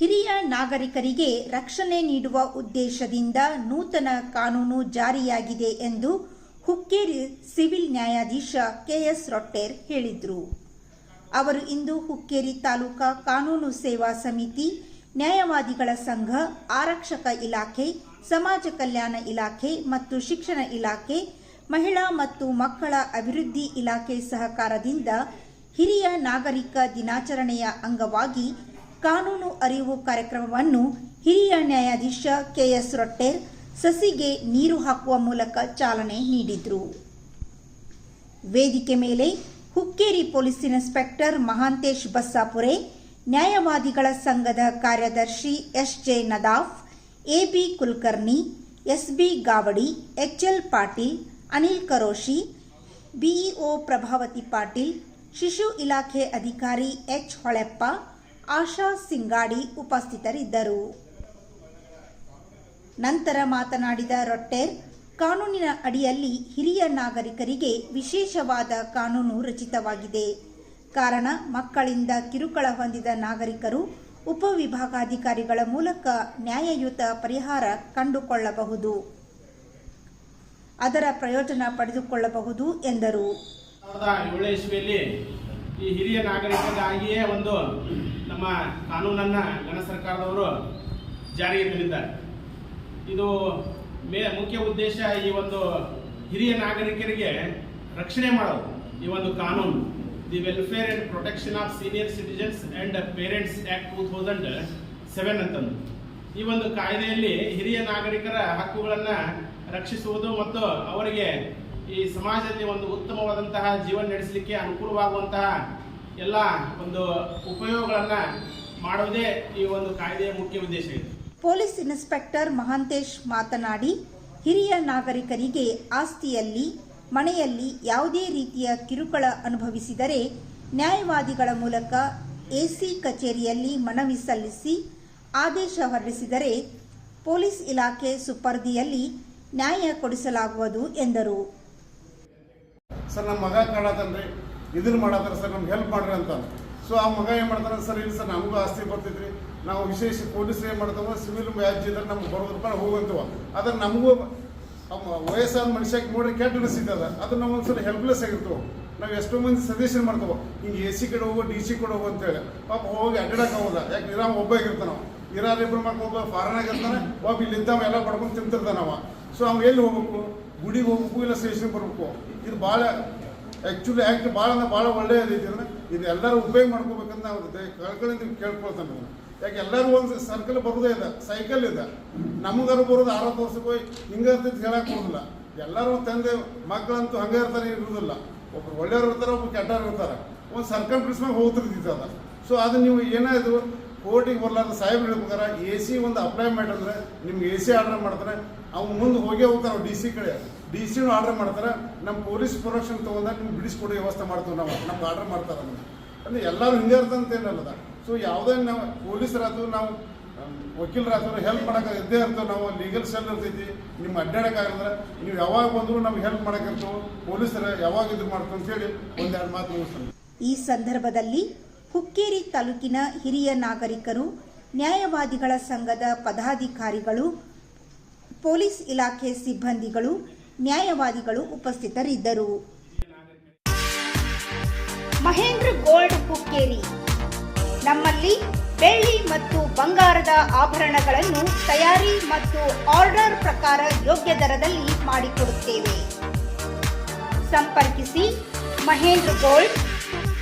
ಹಿರಿಯ ನಾಗರಿಕರಿಗೆ ರಕ್ಷಣೆ ನೀಡುವ ಉದ್ದೇಶದಿಂದ ನೂತನ ಕಾನೂನು ಜಾರಿಯಾಗಿದೆ ಎಂದು ಹುಕ್ಕೇರಿ ಸಿವಿಲ್ ನ್ಯಾಯಾಧೀಶ ಕೆಎಸ್ ರೊಟ್ಟೇರ್ ಹೇಳಿದರು. ಅವರು ಇಂದು ಹುಕ್ಕೇರಿ ತಾಲೂಕಾ ಕಾನೂನು ಸೇವಾ ಸಮಿತಿ, ನ್ಯಾಯವಾದಿಗಳ ಸಂಘ, ಆರಕ್ಷಕ ಇಲಾಖೆ, ಸಮಾಜ ಕಲ್ಯಾಣ ಇಲಾಖೆ ಮತ್ತು ಶಿಕ್ಷಣ ಇಲಾಖೆ, ಮಹಿಳಾ ಮತ್ತು ಮಕ್ಕಳ ಅಭಿವೃದ್ಧಿ ಇಲಾಖೆ ಸಹಕಾರದಿಂದ ಹಿರಿಯ ನಾಗರಿಕ ದಿನಾಚರಣೆಯ ಅಂಗವಾಗಿ ಕಾನೂನು ಅರಿವು ಕಾರ್ಯಕ್ರಮವನ್ನು ಹಿರಿಯ ನ್ಯಾಯಾಧೀಶ ಕೆಎಸ್ ರೊಟ್ಟೇಲ್ ಸಸಿಗೆ ನೀರು ಹಾಕುವ ಮೂಲಕ ಚಾಲನೆ ನೀಡಿದರು. ವೇದಿಕೆ ಮೇಲೆ ಹುಕ್ಕೇರಿ ಪೊಲೀಸ್ ಇನ್ಸ್ಪೆಕ್ಟರ್ ಮಹಾಂತೇಶ್ ಬಸ್ಸಾಪುರೆ, ನ್ಯಾಯವಾದಿಗಳ ಸಂಘದ ಕಾರ್ಯದರ್ಶಿ S J Nadaf, A B Kulkarni, S B Gavadi, H L Patil, Anil Karoshi, BEO Prabhavati Patil, ಶಿಶು ಇಲಾಖೆ ಅಧಿಕಾರಿ ಎಚ್ ಹೊಳೆಪ್ಪ ಆಶಾ ಸಿಂಗಾಡಿ ಉಪಸ್ಥಿತರಿದ್ದರು. ನಂತರ ಮಾತನಾಡಿದ ರೊಟ್ಟೆ ಕಾನೂನಿನ ಅಡಿಯಲ್ಲಿ ಹಿರಿಯ ನಾಗರಿಕರಿಗೆ ವಿಶೇಷವಾದ ಕಾನೂನು ರಚಿತವಾಗಿದೆ. ಕಾರಣ, ಮಕ್ಕಳಿಂದ ಕಿರುಕುಳ ಹೊಂದಿದ ನಾಗರಿಕರು ಉಪವಿಭಾಗಾಧಿಕಾರಿಗಳ ಮೂಲಕ ನ್ಯಾಯಯುತ ಪರಿಹಾರ ಕಂಡುಕೊಳ್ಳಬಹುದು. ಅದರ ಪ್ರಯೋಜನ ಪಡೆದುಕೊಳ್ಳಬಹುದು ಎಂದರು. ಈ ಹಿರಿಯ ನಾಗರಿಕರಿಗಾಗಿಯೇ ಒಂದು ನಮ್ಮ ಕಾನೂನನ್ನು ಗಣ ಸರ್ಕಾರದವರು ಜಾರಿಗೆ ತಂದಿದ್ದಾರೆ. ಇದು ಮೇ ಮುಖ್ಯ ಉದ್ದೇಶ ಈ ಒಂದು ಹಿರಿಯ ನಾಗರಿಕರಿಗೆ ರಕ್ಷಣೆ ಮಾಡೋದು. ಈ ಒಂದು ಕಾನೂನು, the welfare and protection of senior citizens and parents act two thousand seven ಅಂತಂದು. ಈ ಒಂದು ಕಾಯ್ದೆಯಲ್ಲಿ ಹಿರಿಯ ನಾಗರಿಕರ ಹಕ್ಕುಗಳನ್ನು ರಕ್ಷಿಸುವುದು ಮತ್ತು ಅವರಿಗೆ ಈ ಸಮಾಜದಲ್ಲಿ ಒಂದು ಉತ್ತಮವಾದಂತಹ ಜೀವನ ನಡೆಸಲಿಕ್ಕೆ ಅನುಕೂಲವಾಗುವಂತಹ ಎಲ್ಲ ಒಂದು ಉಪಯೋಗಗಳನ್ನು ಮಾಡುವುದೇ ಈ ಒಂದು ಕಾಯ್ದೆಯ ಮುಖ್ಯ ಉದ್ದೇಶ ಇದೆ. ಪೊಲೀಸ್ ಇನ್ಸ್ಪೆಕ್ಟರ್ ಮಹಾಂತೇಶ್ ಮಾತನಾಡಿ, ಹಿರಿಯ ನಾಗರಿಕರಿಗೆ ಆಸ್ತಿಯಲ್ಲಿ, ಮನೆಯಲ್ಲಿ ಯಾವುದೇ ರೀತಿಯ ಕಿರುಕುಳ ಅನುಭವಿಸಿದರೆ ನ್ಯಾಯವಾದಿಗಳ ಮೂಲಕ ಎಸಿ ಕಚೇರಿಯಲ್ಲಿ ಮನವಿ ಸಲ್ಲಿಸಿ ಆದೇಶ ಹೊರಡಿಸಿದರೆ ಪೊಲೀಸ್ ಇಲಾಖೆ ಸುಪರ್ದಿಯಲ್ಲಿ ನ್ಯಾಯ ಕೊಡಿಸಲಾಗುವುದು ಎಂದರು. ಸರ್ ನಮ್ಮ ಮಗ ಕಾಡತಾನ್ರಿ ಇದನ್ನ ಮಾಡತ್ತಾರ ಸರ್, ನಮ್ಗೆ ಹೆಲ್ಪ್ ಮಾಡ್ರಿ ಅಂತ ಸೊ ಆ ಮಗ ಏನು ಮಾಡ್ತಾನೆ ಸರ್, ಇಲ್ಲಿ ಸರ್, ನಮಗೂ ಆಸ್ತಿ ಬರ್ತೈತ್ರಿ. ನಾವು ವಿಶೇಷ ಪೊಲೀಸ್ ಏನು ಮಾಡ್ತಾವ ಸಿವಿಲ್ ವ್ಯಾಜ್ಯ ಇದ್ರೆ ನಮ್ಗೆ ಬರೋದ್ರ ರೂಪಾಯಿ ಹೋಗಂತವ. ಅದ್ರ ನಮಗೂ ವಯಸ್ಸಾದ ಮನುಷ್ಯಕ್ಕೆ ನೋಡ್ರಿ ಕೆಟ್ಟ ಅನಿಸಿದ್ದದ ಅದು. ನಾವು ಒಂದ್ಸಲ ಹೆಲ್ಪ್ಲೆಸ್ ಆಗಿರ್ತವೆ. ನಾವು ಎಷ್ಟೋ ಮಂದಿ ಸಜೆಷನ್ ಮಾಡ್ತೇವೆ. ಹಿಂಗೆ ಎ ಸಿ ಕಡೆ ಹೋಗೋ ಡಿ ಸಿ ಕಡೆ ಹೋಗೋ ಅಂತೇಳಿ ಪಾಪ ಹೋಗಿ ಅಡ್ಡಾಡಕ್ಕೆ ಹೋಗೋದ ಯಾಕೆ ಇರಾಮ ಒಬ್ಬ ಆಗಿರ್ತಾನ ನಾವು ಇರಾರ ಇಬ್ರು ಮಕ್ಳು ಒಬ್ಬ ಫಾರನಾಗ ಇರ್ತಾನೆ. ಒಬ್ಬ ಇಲ್ಲಿದ್ದಾವ ಎಲ್ಲ ಪಡ್ಕೊಂಡು ತಿಂತಿರ್ತಾನವ ಸೊ ಅವ ಎಲ್ಲಿ ಹೋಗ್ಬೇಕು? ಗುಡಿಗೆ ಹೋಗ್ಬೇಕು, ಇಲ್ಲ ಸ್ಟೇಷನ್ಗೆ ಬರ್ಬೇಕು? ಇದು ಭಾಳ ಆ್ಯಕ್ಚುಲಿ ಆ್ಯಕ್ಟ್ ಭಾಳ ಅಂದ್ರೆ ಭಾಳ ಅಂದ್ರೆ ಇದು ಎಲ್ಲರೂ ಉಪಯೋಗ ಮಾಡ್ಕೋಬೇಕಂತ ನಾವು ಕಳ್ಕೊಳ್ಳಿ ಕೇಳ್ಕೊಳ್ತಾನೆ ನಾವು ಯಾಕೆ ಎಲ್ಲರೂ ಒಂದು ಸರ್ಕಲ್ ಬರೋದೇ ಇದೆ ಸೈಕಲ್ ಇದೆ. ನಮಗಾರು ಬರೋದು ಅರವತ್ತು ವರ್ಷಕ್ಕೆ ಹೋಗಿ ಹಿಂಗೆ ಇರ್ತೈತಿ ಹೇಳಕ್ಕೆ ಬರೋದಿಲ್ಲ. ಎಲ್ಲರೂ ತಂದೆ ಮಕ್ಕಳಂತೂ ಹಂಗೆ ಇರ್ತಾರೆ ಇರುವುದಿಲ್ಲ ಒಬ್ರು ಒಳ್ಳೆಯವ್ರು ಇರ್ತಾರೆ, ಒಬ್ರು ಕೆಟ್ಟವ್ರು ಇರ್ತಾರೆ. ಒಂದು ಸರ್ಕಲ್ ಪ್ರಿಸ್ಮಾಗ ಹೋಗ್ತಿರ್ತೈತೆ ಅದ. ಸೊ ಅದು ನೀವು ಏನಾಯ್ತು ಕೋರ್ಟಿಗೆ ಬರ್ಲಾರ್ದ ಸಾಹೇಬ್ ಹೇಳ್ಬೇಕಾರೆ ಎ ಸಿ ಒಂದು ಅಪ್ಲೈ ಮಾಡಿದ್ರೆ ನಿಮ್ಗೆ ಎ ಸಿ ಆರ್ಡರ್ ಮಾಡ್ತಾರೆ. ಅವ್ನು ಮುಂದೆ ಹೋಗೇ ಹೋಗ್ತಾರೆ ಡಿ ಸಿ ಕಡೆ. ಡಿ ಸಿನೂ ಆರ್ಡರ್ ಮಾಡ್ತಾರೆ. ನಮ್ಮ ಪೊಲೀಸ್ ಪ್ರೊಡಕ್ಷನ್ ತೊಗೊಂಡಾಗ ನಿಮ್ಗೆ ಬಿಡಿಸ್ಕೊಡೋ ವ್ಯವಸ್ಥೆ ಮಾಡ್ತೀವಿ ನಾವು. ನಮ್ಗೆ ಆರ್ಡರ್ ಮಾಡ್ತಾರೆ ಅಂದ್ರೆ ಅಂದರೆ ಎಲ್ಲರೂ ಹಿಂಗೆ ಇರ್ತಂತ ಏನಲ್ಲದ ಸೊ ಯಾವುದೇ ನಾವು ಪೊಲೀಸರಾದ್ರು ನಾವು ವಕೀಲರಾದ್ರು ಹೆಲ್ಪ್ ಮಾಡೋಕೆ ಇದ್ದೇ ಇರ್ತೇವೆ ನಾವು. ಲೀಗಲ್ ಸೆಲ್ ಇರ್ತೈತಿ. ನಿಮ್ಮ ಅಡ್ಡಾಡಕ್ಕಾಗಂದ್ರೆ ನೀವು ಯಾವಾಗ ಬಂದರೂ ನಮ್ಗೆ ಹೆಲ್ಪ್ ಮಾಡೋಕ್ಕಿರ್ತವೆ ಪೊಲೀಸರ ಯಾವಾಗ ಇದು ಮಾಡ್ತು ಅಂತೇಳಿ ಒಂದೆರಡು ಮಾತು ಮುಗಿಸ್ತೀನಿ. ಈ ಸಂದರ್ಭದಲ್ಲಿ ಹುಕ್ಕೇರಿ ತಾಲೂಕಿನ ಹಿರಿಯ ನಾಗರಿಕರು, ನ್ಯಾಯವಾದಿಗಳ ಸಂಘದ ಪದಾಧಿಕಾರಿಗಳು, ಪೊಲೀಸ್ ಇಲಾಖೆ ಸಿಬ್ಬಂದಿಗಳು, ನ್ಯಾಯವಾದಿಗಳು ಉಪಸ್ಥಿತರಿದ್ದರು. ಮಹೇಂದ್ರ ಗೋಲ್ಡ್ ಹುಕ್ಕೇರಿ. ನಮ್ಮಲ್ಲಿ ಬೆಳ್ಳಿ ಮತ್ತು ಬಂಗಾರದ ಆಭರಣಗಳನ್ನು ತಯಾರಿ ಮತ್ತು ಆರ್ಡರ್ ಪ್ರಕಾರ ಯೋಗ್ಯ ದರದಲ್ಲಿ ಮಾಡಿಕೊಡುತ್ತೇವೆ. ಸಂಪರ್ಕಿಸಿ ಮಹೇಂದ್ರ ಗೋಲ್ಡ್